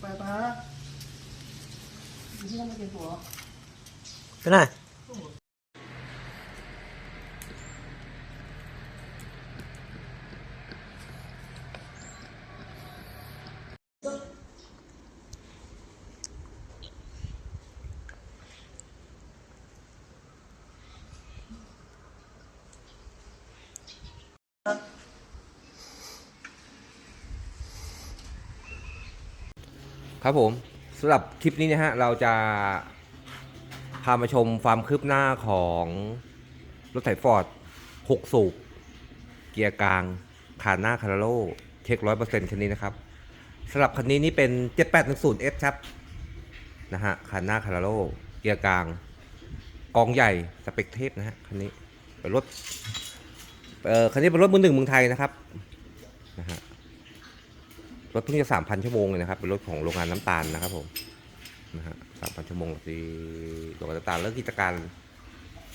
ไปปะอยู่ที่นั่นไม่เก็บตัว ไปไหน ครับผมสำหรับคลิปนี้นะฮะเราจะพามาชมความคืบหน้าของรถไถฟอร์ด6 สูบ เกียร์กลางคานหน้าคาราโลเช็คร้อยเปอร์เซ็นต์คันนี้นะครับสำหรับคันนี้นี่เป็น 7810 F ครับนะฮะคานหน้าคาราโลเกียร์กลาง กองใหญ่สเปกเทพนะฮะคันนี้เป็นรถเอ่อคันนี้เป็นรถมือหนึ่งเมืองไทยนะครับนะฮะ รถเพิ่งจะสามพันชั่วโมงเลยนะครับ เป็นรถของโรงงานน้ำตาลนะครับผมนะฮะสามพันชั่วโมงที่โรงงานน้ำตาลเลิกกิจการ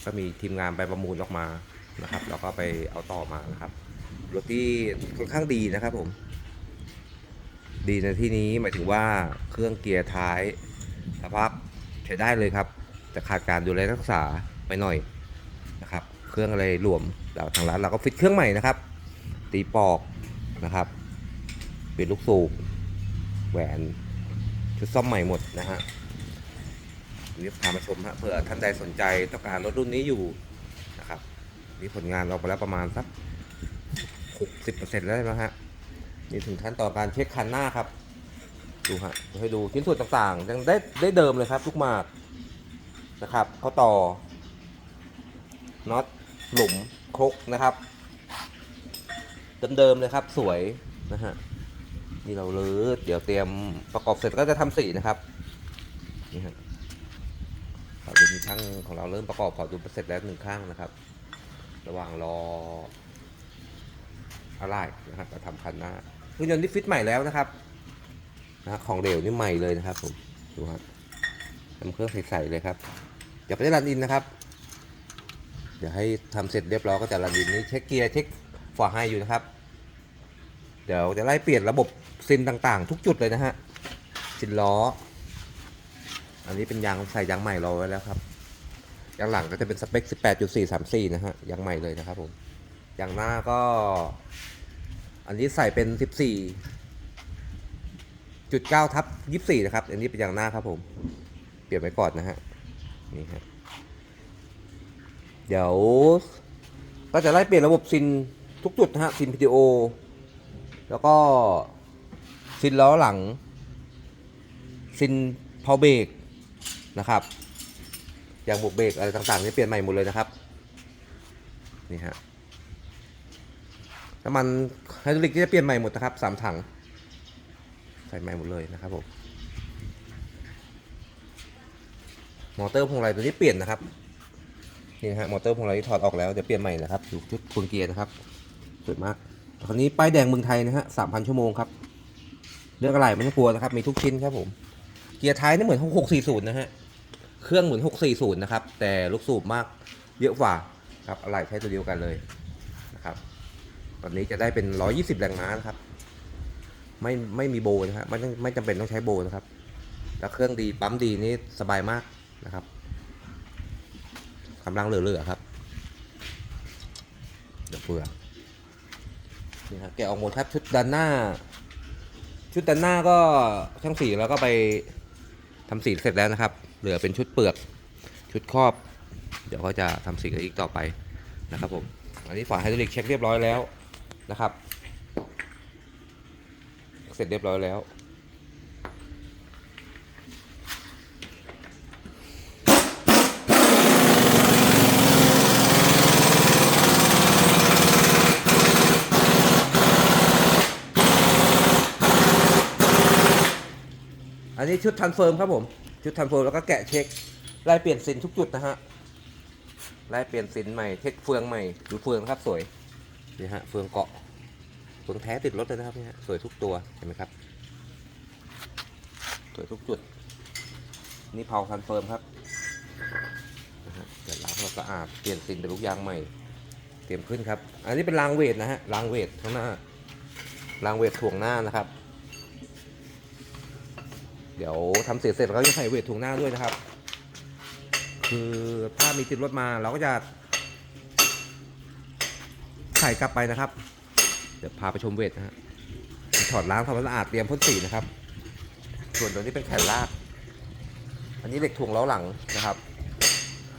ก็มีทีมงานไปประมูลออกมานะครับ แล้วก็ไปเอาต่อมานะครับ รถที่ค่อนข้างดีนะครับผม ดีในที่นี้หมายถึงว่าเครื่องเกียร์ท้ายสภาพใช้ได้เลยครับ แต่ขาดการดูแลรักษาไปหน่อยนะครับ เครื่องอะไรรวมเราทางร้านเราก็ฟิตเครื่องใหม่นะครับ ตีปอกนะครับ ปลี่ยนลูกสูบแหวนชุดซ่อมใหม่หมดนะฮะนี้พามาชมฮะเผื่อท่านใดสนใจต้องการรถรุ่นนี้อยู่นะครับนี่ผลงานเราไปแล้วประมาณสักหกสิบเปอร์เซ็นต์แล้วนะฮะนี่ถึงขั้นตอนการเช็คคันหน้าครับ ดูฮะให้ดูชิ้นส่วนต่างๆยังได้ได้เดิมเลยครับลูกมากนะครับเขาต่อน็อตหลุมครกนะครับ เดิมๆเลยครับสวยนะฮะ นี่เราลื้อเดี๋ยวเตรียมประกอบเสร็จก็จะทำสีนะครับนี่ฮะเราจะมีช่างของเราเริ่มประกอบขอดูเสร็จแล้วหนึ่งข้างนะครับ ระหว่างรออะไรนะครับจะทำคันหน้าเครื่องยนต์นี่ฟิตใหม่แล้วนะครับนะของเดวนี่ใหม่เลยนะครับผมดูครับทำเครื่องใสๆเลยครับเดี๋ยวไปได้รันอินนะครับ เดี๋ยวให้ทำเสร็จเรียบร้อยก็จะรันอินนี่เช็คเกียร์เช็คฝาให้อยู่นะครับ เดี๋ยวจะไล่เปลี่ยนระบบซินต่างๆ ทุกจุดเลยนะฮะซินล้อ อันนี้เป็นยางใส่ยางใหม่รอไว้แล้วครับยางหลังก็จะเป็นสเปค 18.434 นะฮะยางใหม่เลยนะครับผมยางหน้าก็ อันนี้ใส่เป็น 14.9ทับ24 นะครับ อันนี้เป็นยางหน้าครับผม เปลี่ยนไว้ก่อนนะฮะนี่ฮะเดี๋ยวก็จะไล่เปลี่ยนระบบซินทุกจุดนะฮะซิน PTO แล้วก็ซินล้อหลัง ซินพาวเบรกนะครับยางบุกเบรกอะไรต่างๆนี่เปลี่ยนใหม่หมดเลยนะครับนี่ฮะน้ำมันไฮดรอลิกที่จะเปลี่ยนใหม่หมดนะครับสามถังใส่ใหม่หมดเลยนะครับผมมอเตอร์พวงมาลัยตัวนี้เปลี่ยนนะครับนี่ฮะมอเตอร์พวงมาลัยที่ถอดออกแล้วเดี๋ยวเปลี่ยนใหม่นะครับอยู่ชุดพวงเกียร์นะครับสวยมาก คันนี้ป้ายแดงเมืองไทยนะฮะสามพันชั่วโมงครับ เรื่องอะไรไม่ต้องกลัวนะครับ มีทุกชิ้นครับผม เกียร์ท้ายนี่เหมือนหกสี่ศูนย์นะฮะ เครื่องเหมือนหกสี่ศูนย์นะครับ แต่ลูกสูบมากเยอะกว่าครับ อะไรใช้ตัวเดียวกันเลยนะครับ ตอนนี้จะได้เป็นร้อยี่สิบแรงม้านะครับ ไม่ไม่มีโบนะฮะไม่ไม่จำเป็นต้องใช้โบนะครับ แล้วเครื่องดีปั๊มดีนี่สบายมากนะครับกำลังเหลือๆครับเดี๋ยวเปลือก นี่ครับแกะออกหมดครับชุดด้านหน้า ชุดด้านหน้าก็ช่างสีแล้วก็ไปทำสีเสร็จแล้วนะครับ เหลือเป็นชุดเปลือกชุดครอบ เดี๋ยวก็จะทำสีกันอีกต่อไปนะครับผมอันนี้ฝาไฮดรอลิกเช็คเรียบร้อยแล้วนะครับ เสร็จเรียบร้อยแล้ว อันนี้ชุดทันเฟิร์มครับผม ชุดทันเฟิร์มแล้วก็แกะเช็คไล่เปลี่ยนสินทุกจุดนะฮะไล่เปลี่ยนสินใหม่เช็คเฟืองใหม่ดูเฟืองครับสวยนี่ฮะเฟืองเกาะเฟืองแท้ติดรถเลยนะครับนี่ฮะสวยทุกตัวเห็นไหมครับสวยทุกจุด นี่เผาทันเฟิร์มครับนะฮะเดี๋ยวล้างให้สะอาดเปลี่ยนสินเป็นลูกยางใหม่ เตรียมขึ้นครับ อันนี้เป็นรางเวทนะฮะรางเวทข้างหน้ารางเวทถ่วงหน้านะครับ เดี๋ยวทำเสร็จเสร็จเราก็จะใส่เวทถุงหน้าด้วยนะครับ คือถ้ามีติดรถมาเราก็จะใส่กลับไปนะครับ เดี๋ยวพาไปชมเวทนะฮะถอดล้างทำความสะอาดเตรียมพ่นสีนะครับ ส่วนตัวนี้เป็นแขนลาก อันนี้เหล็กถ่วงล้อหลังนะครับ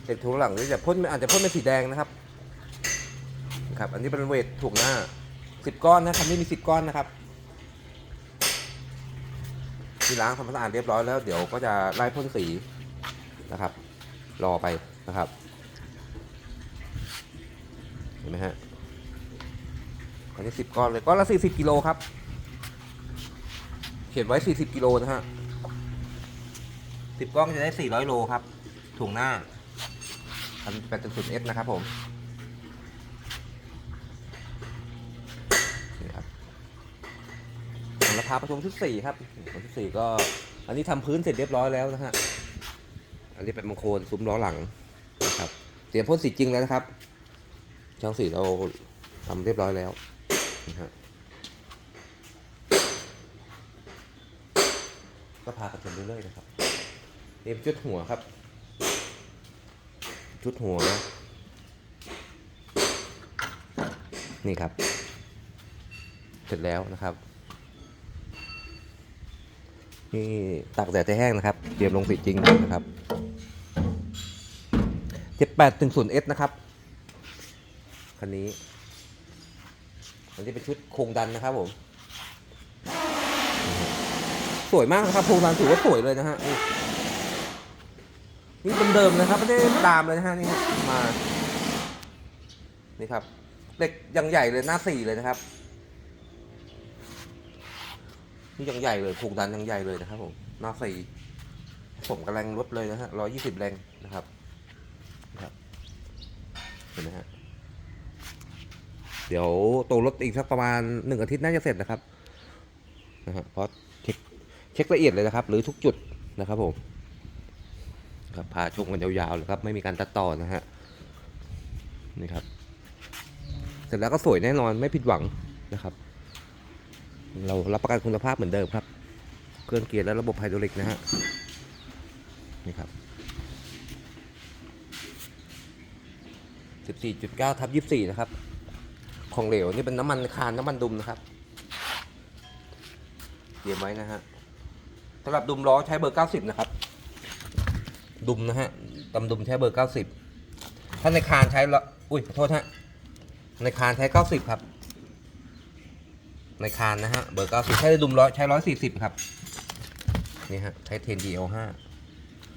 เหล็กถ่วงล้อหลังนี่จะพ่นอาจจะพ่นเป็นสีแดงนะครับนะครับ อันนี้เป็นเวทถ่วงหน้าสิบก้อนนะครับนี่มีสิบก้อนนะครับ ที่ล้างทำความสะอาดเรียบร้อยแล้วเดี๋ยวก็จะไล่พ่นสีนะครับ รอไปนะครับ เห็นไหมฮะอันนี้สิบก้อนเลยก้อนละสี่สิบกิโลครับ เขียนไว้สี่สิบกิโลนะฮะสิบก้อนจะได้สี่ร้อยโลครับถุงหน้าอันแปดจุดศูนย์เอสนะครับผมนี่ครับ ของราคาประชมชุดสี่ครับชุดสี่ก็ อันนี้ทำพื้นเสร็จเรียบร้อยแล้วนะฮะ อันนี้เป็นมังโคนซุ้มล้อหลังนะครับ เตรียมพ่นสีจริงแล้วนะครับ ช่างสีเราทำเรียบร้อยแล้วนะฮะก็พากันชมเรื่อยๆนะครับนี่เป็นชุดหัวครับชุดหัวนี่ครับ เสร็จแล้วนะครับ นี่ตากแดดจะแห้งนะครับ เตรียมลงสีจริงนะครับเจ็ดแปดถึงศูนย์เอสนะครับคันนี้อันนี้เป็นชุดโครงดันนะครับผม สวยมากนะครับโครงดันถือว่าสวยเลยนะฮะนี่นี่เดิมๆนะครับไม่ได้ตามเลยนะฮะนี่มา นี่ครับเหล็กยังใหญ่เลยหน้าสี่เลยนะครับ นี่ยังใหญ่เลยผูกดันยังใหญ่เลยนะครับผมหน้าสี่ผมกำลังลดเลยนะฮะร้อยยี่สิบแรงนะครับนะครับ เห็นไหมฮะ เดี๋ยวตัวรถอีกสักประมาณหนึ่งอาทิตย์น่าจะเสร็จนะครับนะฮะเพราะเช็คเช็คละเอียดเลยนะครับ หรือทุกจุดนะครับผมครับพาชมกันยาวๆเลยครับไม่มีการตัดต่อนะฮะนี่ครับ เสร็จแล้วก็สวยแน่นอนไม่ผิดหวังนะครับ เรารับประกันคุณภาพเหมือนเดิมครับ เครื่องเกียร์และระบบไฮดรอลิกนะฮะ นี่ครับ14.9ทับ24 นะครับ ของเหลวนี่เป็นน้ำมันคานน้ำมันดุมนะครับเตรียมไว้นะฮะสำหรับดุมล้อใช้เบอร์ 90 นะครับ ดุมนะฮะตำดุมใช้เบอร์ 90 ถ้าในคานใช้ละอุ้ยขอโทษฮะในคานใช้ 90 ครับ ในคานนะฮะ เบอร์90ใช้ดุมร้อยใช้140ครับ นี่ฮะ ใช้เทน GL5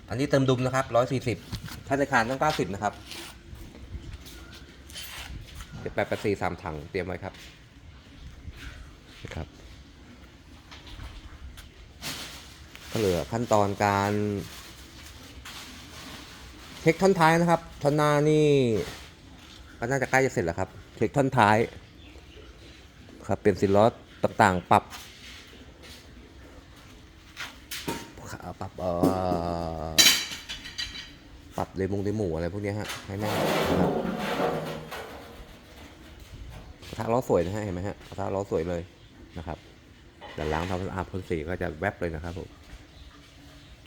อันนี้เติมดุมนะครับ140ถ้าในคานต้อง90นะครับเจ็ดแปดแปดสี่สามถังเตรียมไว้ครับนะครับก็เหลือขั้นตอนการเช็คท่อนท้ายนะครับท่อนหน้านี่ก็น่าจะใกล้จะเสร็จแล้วครับเช็คท่อนท้าย ครับเปลี่ยนสินล้อต่างๆ ปรับปรับเอ่อปรับเดมงเดหมูอะไรพวกนี้ฮะให้แม่นนะครับกระทะล้อสวยนะฮะเห็นไหมฮะกระทะล้อสวยเลยนะครับแต่ล้างทำความสะอาดพ่นสีก็จะแวบเลยนะครับผม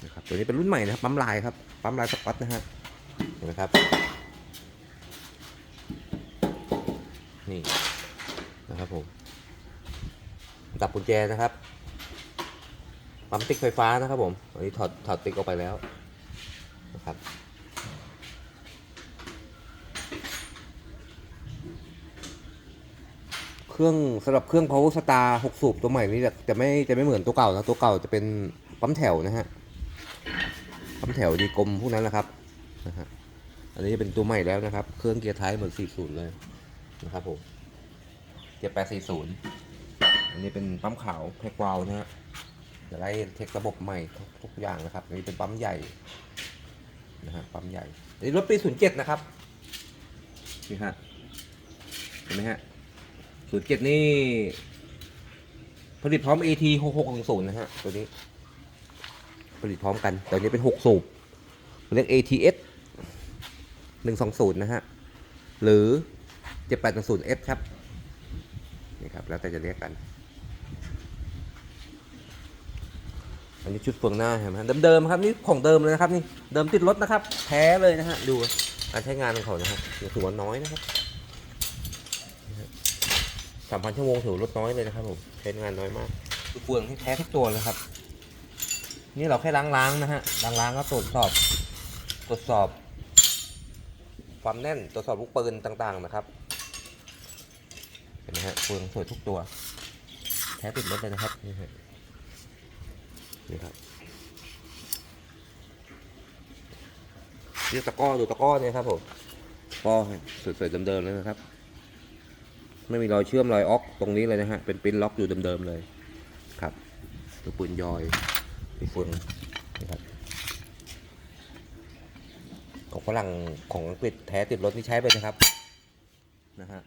นะครับตัวนี้เป็นรุ่นใหม่นะครับปั๊มลายครับปั๊มลายสก๊อตนะฮะเห็นไหมครับ นี่นะครับผม ดับกุญแจนะครับ ปั๊มติ๊กไฟฟ้านะครับผม อันนี้ถอดถอดติ๊กออกไปแล้วนะครับเครื่องสำหรับเครื่อง power star 6 สูบตัวใหม่นี้จะจะไม่จะไม่เหมือนตัวเก่านะตัวเก่าจะเป็นปั๊มแถวนะฮะปั๊มแถวดีกลมพวกนั้นนะครับนะฮะอันนี้จะเป็นตัวใหม่แล้วนะครับ เครื่องเกียร์ท้ายเหมือน40เลยนะครับผมเจ็ดแปดสี่ศูนย์ อันนี้เป็นปั๊มขาวแพ็กวาลนะฮะจะได้เทคระบบใหม่ทุกทกอย่างนะครับอันนี้เป็นปั๊มใหญ่นะฮะปั๊มใหญ่อันนี้รถปีศูนย์เจ็ดนะครับนี่ฮะเห็นไหมฮะศูนย์เจ็ดนี่ผลิตพร้อม AT หกหกหนึ่งศูนย์นะฮะตัวนี้ ผลิตพร้อมกันแต่อันนี้เป็นหกสูบเรียก ATS หนึ่งสองศูนย์นะฮะหรือเจ็ดแปดศูนย์ F ครับนี่ครับแล้วแต่จะเรียกกัน อันนี้ชุดเฟืองหน้าเห็นไหมเดิมๆครับนี่ของเดิมเลยนะครับนี่เดิมติดรถนะครับแท้เลยนะฮะดูการใช้งานของเขานะครับถือว่าน้อยนะครับสามพันชั่วโมงถือว่าลดน้อยเลยนะครับผมใช้งานน้อยมากเฟืองที่แท้ทุกตัวเลยครับ นี่เราแค่ล้างๆนะฮะล้างๆก็ตรวจสอบ ตรวจสอบ ความแน่นตรวจสอบลูกปืนต่างๆนะครับเห็นไหมฮะเฟืองสวยทุกตัว แท้ติดรถเลยนะครับนี่ฮะ นี่ครับนี่ตะก้อดูตะก้อเนี่ยครับผมกร้อสวยๆเดิมๆเลยนะครับ ไม่มีรอยเชื่อมรอยออกตรงนี้เลยนะฮะ เป็นปิ้นล็อกอยู่เดิมๆเลย ครับตัวปืนยอยมีเฟืองนี่ครับของฝรั่งของอังกฤษแท้ติดรถนี่ใช้ไปนะครับ นะฮะ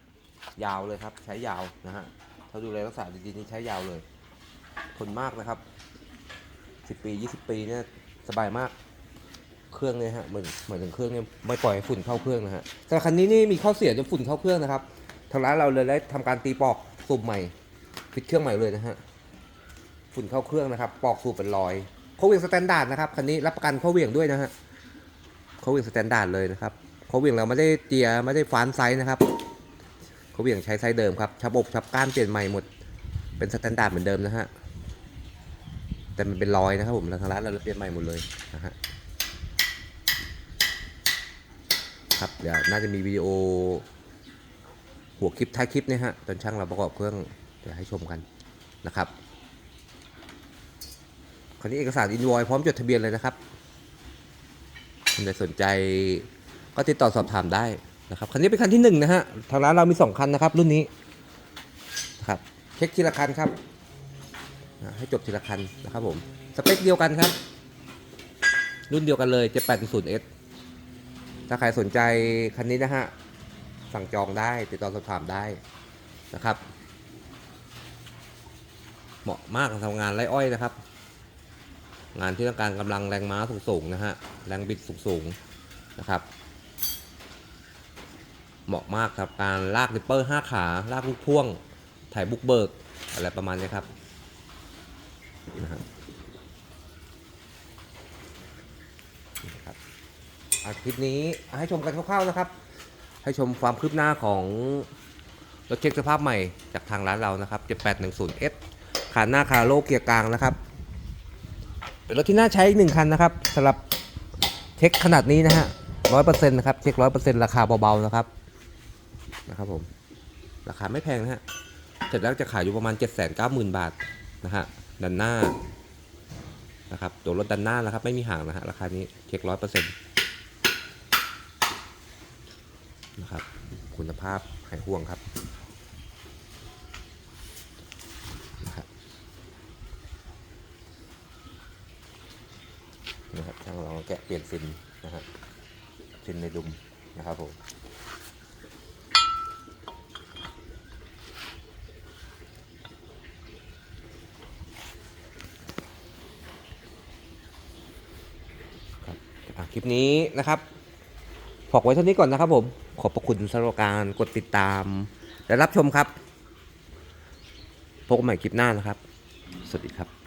ยาวเลยครับ ใช้ยาวนะฮะ ถ้าดูแลรักษาดีๆนี่ใช้ยาวเลยทนมากนะครับ สิบปียี่สิบปีเนี่ยสบายมากเครื่องเนี่ยฮะเหมือนเหมือนถึงเครื่องเนี่ยไม่ปล่อยให้ฝุ่นเข้าเครื่องนะฮะแต่คันนี้นี่มีข้อเสียจนฝุ่นเข้าเครื่องนะครับทางร้านเราเลยได้ทำการตีปอกสูบใหม่ปิดเครื่องใหม่เลยนะฮะฝุ่นเข้าเครื่องนะครับปอกสูบเป็นรอยโคเวียงสแตนดาร์ดนะครับคันนี้รับประกันโคเวียงด้วยนะฮะโคเวียงสแตนดาร์ดเลยนะครับโคเวียงเราไม่ได้เตียไม่ได้ฟานไซส์นะครับโคเวียงใช้ไซส์เดิมครับชับอกชับก้านเปลี่ยนใหม่หมดเป็นสแตนดาร์ดเหมือนเดิมนะฮะ แต่มันเป็นรอยนะครับผมทางร้านเราเปลี่ยนใหม่หมดเลยนะฮะครับเดี๋ยวน่าจะมีวิดีโอหัวคลิปท้ายคลิปเนี่ยฮะตอนช่างเราประกอบเครื่องเดี๋ยวให้ชมกันนะครับคราวนี้เอกสารอินวอยพร้อมจดทะเบียนเลยนะครับคนใดสนใจก็ติดต่อสอบถามได้นะครับคันนี้เป็นคันที่หนึ่งนะฮะทางร้านเรามีสองคันนะครับ รุ่นนี้นะครับเช็คทีละคันครับ ให้จบทีละคันนะครับผม สเปคเดียวกันครับ รุ่นเดียวกันเลย 780S ถ้าใครสนใจคันนี้นะฮะ สั่งจองได้ติดต่อสอบถามได้นะครับ เหมาะมากกับทำงานไร่อ้อยนะครับ งานที่ต้องการกำลังแรงม้าสูงๆนะฮะ แรงบิดสูงๆนะครับเหมาะมากครับการลากริปเปอร์ห้าขา ลากลูกพ่วง ถ่ายบุกเบิก อะไรประมาณนี้ครับ นะฮะนี่ครับอาคลิปนี้ให้ชมกันคร่าวๆนะครับ ให้ชมความคืบหน้าของรถเช็คสภาพใหม่จากทางร้านเรานะครับ 7810S ขาหน้าคาโลเกียร์กลางนะครับ เป็นรถที่น่าใช้อีกหนึ่งคันนะครับสำหรับเช็คขนาดนี้นะฮะร้อยเปอร์เซ็นต์นะครับ เช็คร้อยเปอร์เซ็นต์ราคาเบาๆนะครับ นะครับผม ราคาไม่แพงนะฮะ เสร็จแล้วจะขายอยู่ประมาณ7 9 0 0 0 0บาทนะฮะ ดันหน้านะครับตัวรถดันหน้านะครับ ไม่มีห่างนะฮะราคานี้เช็คร้อยเปอร์เซ็นต์นะครับ คุณภาพหายห่วงครับนะครับนะครับช่างเราแกะเปลี่ยนซินนะครับซินในดุมนะครับผมครับอะ คลิปนี้นะครับฝากไว้เท่านี้ก่อนนะครับผม ขอบพระคุณสำหรับการกดติดตาม และรับชมครับ พบกันใหม่คลิปหน้านะครับ สวัสดีครับ